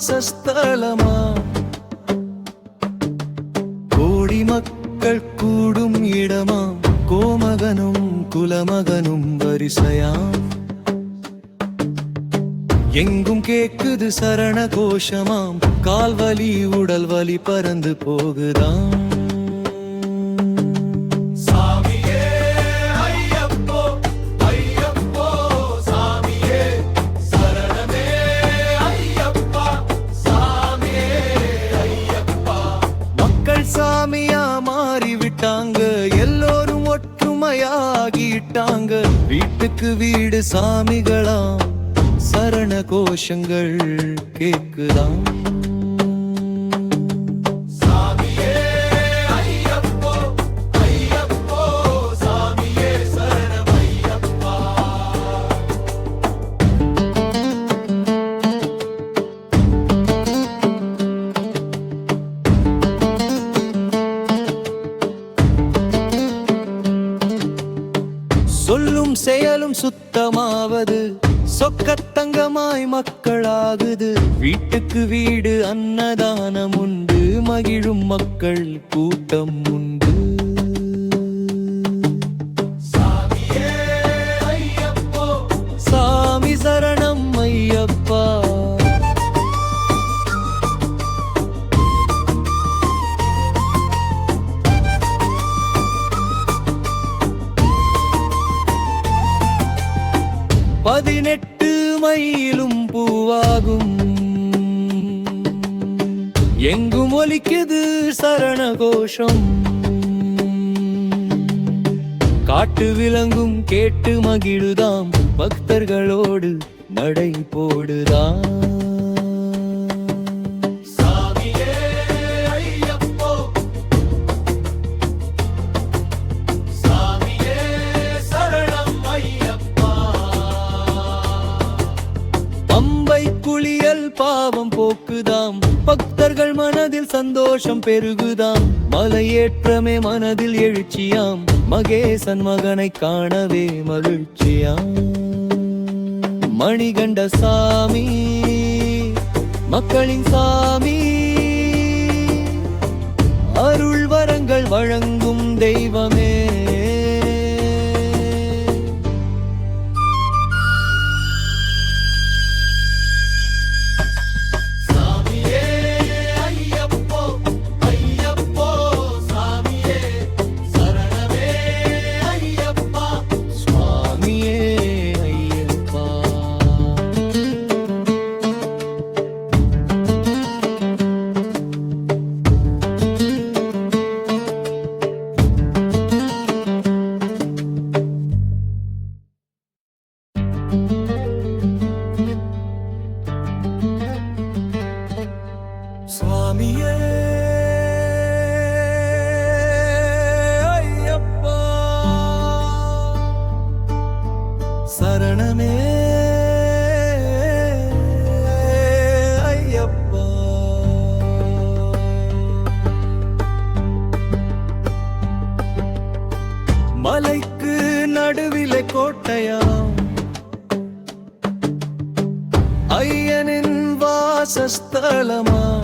வாசஸ்தலமா? கோடி மக்கள் கூடும் இடமா? கோமகனும் குலமகனும் வரிசையாம் எங்கும் கேக்குது சரண கோஷமாம் கால்வலி உடல் வலி பறந்து போகுதாம். மக்கள் சாமியா மாறி விட்டாங்க எல்லோரும் ஒற்றுமையாகிட்டாங்க. வீட்டுக்கு வீடு சாமிகளாம் சரண கோஷங்கள் கேக்குதாம் சொல்லும் செயலும் சுத்தமாவது. சொக்கத்தங்கமாய் மக்களாகுது. வீட்டுக்கு வீடு அன்னதானம் உண்டு மகிழும் மக்கள் கூட்டம் உண்டு. மயிலும் பூவாகும். எங்கும் ஒலிக்குது சரண கோஷம் காட்டு விலங்கும் கேட்டு மகிழுதாம். பக்தர்களோடு நடை போடுதாம். பக்தர்கள் மனதில் சந்தோஷம் பெருகுதாம். மலையேற்றமே மனதில் எழுச்சியாம். மகேசன் மகனை காணவே மகிழ்ச்சியாம். மணிகண்ட சாமி மக்களின் சாமி அருள் வரங்கள் வழங்கும் தெய்வமே. சரணமே. ஐயப்பா. மலைக்கு நடுவிலே கோட்டையாம். ஐயனின் வாசஸ்தலமா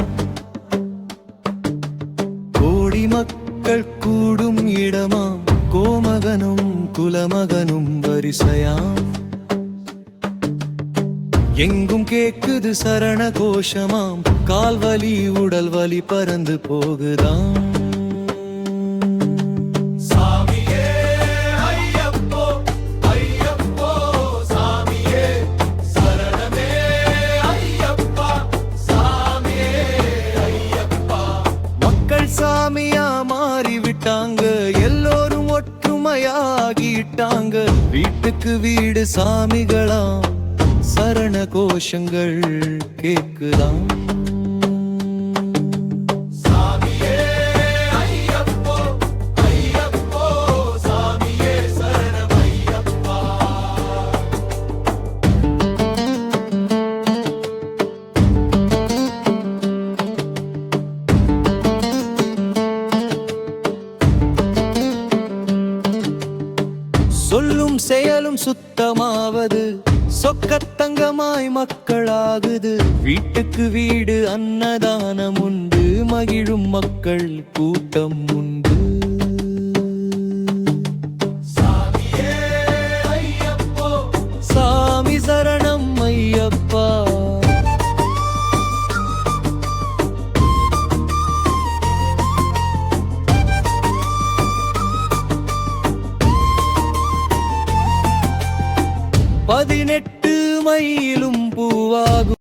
கோடி மக்கள் கூடும் இடமா. குலமகனும் வரிசையாம் எங்கும் கேக்குது சரண கோஷமாம் கால்வலி உடல் வலி பறந்து போகுதாம். ஒற்றுமையாகிட்டாங்க வீட்டுக்கு வீடு சாமிகளாம். சரண கோஷங்கள் கேக்குதான் சுத்தமாவது சொக்கத்தங்கமாய் மக்களாகுது. வீட்டுக்கு வீடு அன்னதானம் உண்டு மகிழும் மக்கள் கூட்டம் உண்டு. பதினெட்டு மயிலும் பூவாகும்.